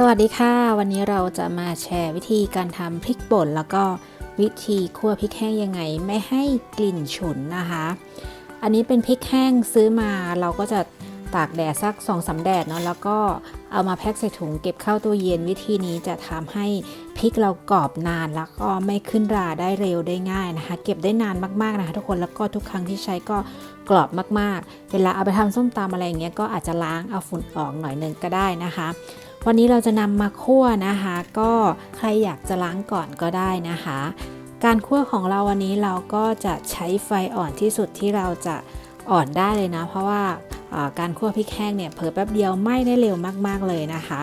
สวัสดีค่ะ วันนี้เราจะมาแชร์วิธีการทำพริกป่น แล้วก็วิธีคั่วพริกแห้งยังไงไม่ให้กลิ่นฉุนนะคะ อันนี้เป็นพริกแห้งซื้อมาเราก็จะตากแดดสัก2อสาแดดเนาะแล้วก็เอามาแพ็คใส่ถุงเก็บเข้าตู้เย็นวิธีนี้จะทำให้พริกเรากรอบนานแล้วก็ไม่ขึ้นราได้เร็วได้ง่ายนะคะ เก็บได้นานมากๆนะคะทุกคนแล้วก็ทุกครั้งที่ใช้ก็กรอบมากๆ เวลาเอาไปทำส้มตำอะไรอย่างเงี้ยก็อาจจะล้างเอาฝุ่นออกหน่อยนึงก็ได้นะคะ วันนี้เราจะนำมาคั่วนะคะ ก็ใครอยากจะล้างก่อนก็ได้นะคะ การคั่วของเราวันนี้เราก็จะใช้ไฟอ่อนที่สุดที่เราจะอ่อนได้เลยนะ เพราะว่าการคั่วพริกแห้งเนี่ยเผลอแป๊บเดียวไหม้ได้เร็วมากๆเลยนะคะ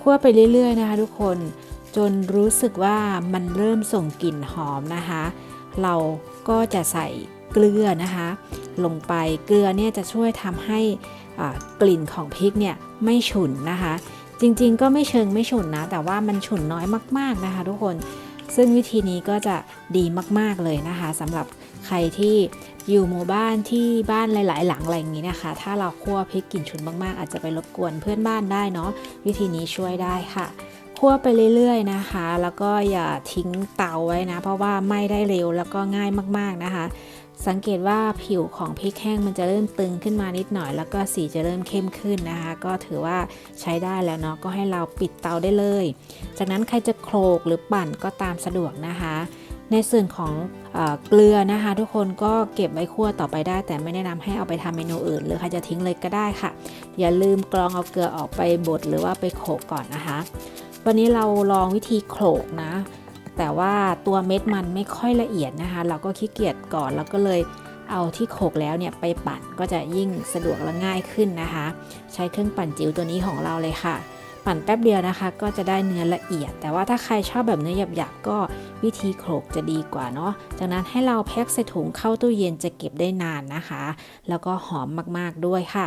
คั่วไปเรื่อยๆนะคะ ทุกคนจนรู้สึกว่ามันเริ่มส่งกลิ่นหอมนะคะ เราก็จะใส่เกลือนะคะ ลงไปเกลือเนี่ยจะช่วยทำให้กลิ่นของพริกเนี่ยไม่ฉุนนะคะ จริงๆ ก็ไม่เชิงไม่ฉุนนะ แต่ว่ามันฉุนน้อยมาก ๆนะคะ ทุกคน ซึ่งวิธีนี้ก็จะดีมากๆเลยนะคะสำหรับใครที่อยู่หมู่บ้านที่บ้านหลาย ๆ หลังอะไรอย่างนี้นะคะ ถ้าเราคั่วพริกกลิ่นฉุนมากๆ อาจจะไปรบกวนเพื่อนบ้านได้เนาะวิธีนี้ช่วยได้ค่ะ คั่วไปเรื่อยๆนะคะ แล้วก็อย่าทิ้งเตาไว้นะ เพราะว่าไหม้ได้เร็วแล้วก็ง่ายมากๆนะคะ สังเกตว่าผิวของพริกแห้งมันจะเริ่มตึงขึ้นมานิดหน่อย แล้วก็สีจะเริ่มเข้มขึ้นนะคะ ก็ถือว่าใช้ได้แล้วเนาะก็ให้เราปิดเตาได้เลย จากนั้นใครจะโขลกหรือปั่นก็ตามสะดวกนะคะในส่วนของเอเกลือนะคะ ทุกคนก็เก็บไว้คั่วต่อไปได้ แต่ไม่แนะนำให้เอาไปทำเมนูอื่น หรือใครจะทิ้งเลยก็ได้ค่ะ อย่าลืมกรองเอาเกลือออกไปบดหรือว่าไปโขลกก่อนนะคะ วันนี้เราลองวิธีโขลกนะ แต่ว่าตัวเม็ดมันไม่ค่อยละเอียดนะคะ เราก็ขี้เกียจก่อนเราก็เลยเอาที่โขกแล้วเนี่ยไปปั่นก็จะยิ่งสะดวกและง่ายขึ้นนะคะ ใช้เครื่องปั่นจิ๋วตัวนี้ของเราเลยค่ะ ปั่นแป๊บเดียวนะคะ ก็จะได้เนื้อละเอียด แต่ว่าถ้าใครชอบแบบเนื้อหยาบๆก็วิธีโขลกจะดีกว่าเนาะจากนั้นให้เราแพ็คใส่ถุงเข้าตู้เย็นจะเก็บได้นานนะคะ แล้วก็หอมมากๆด้วยค่ะ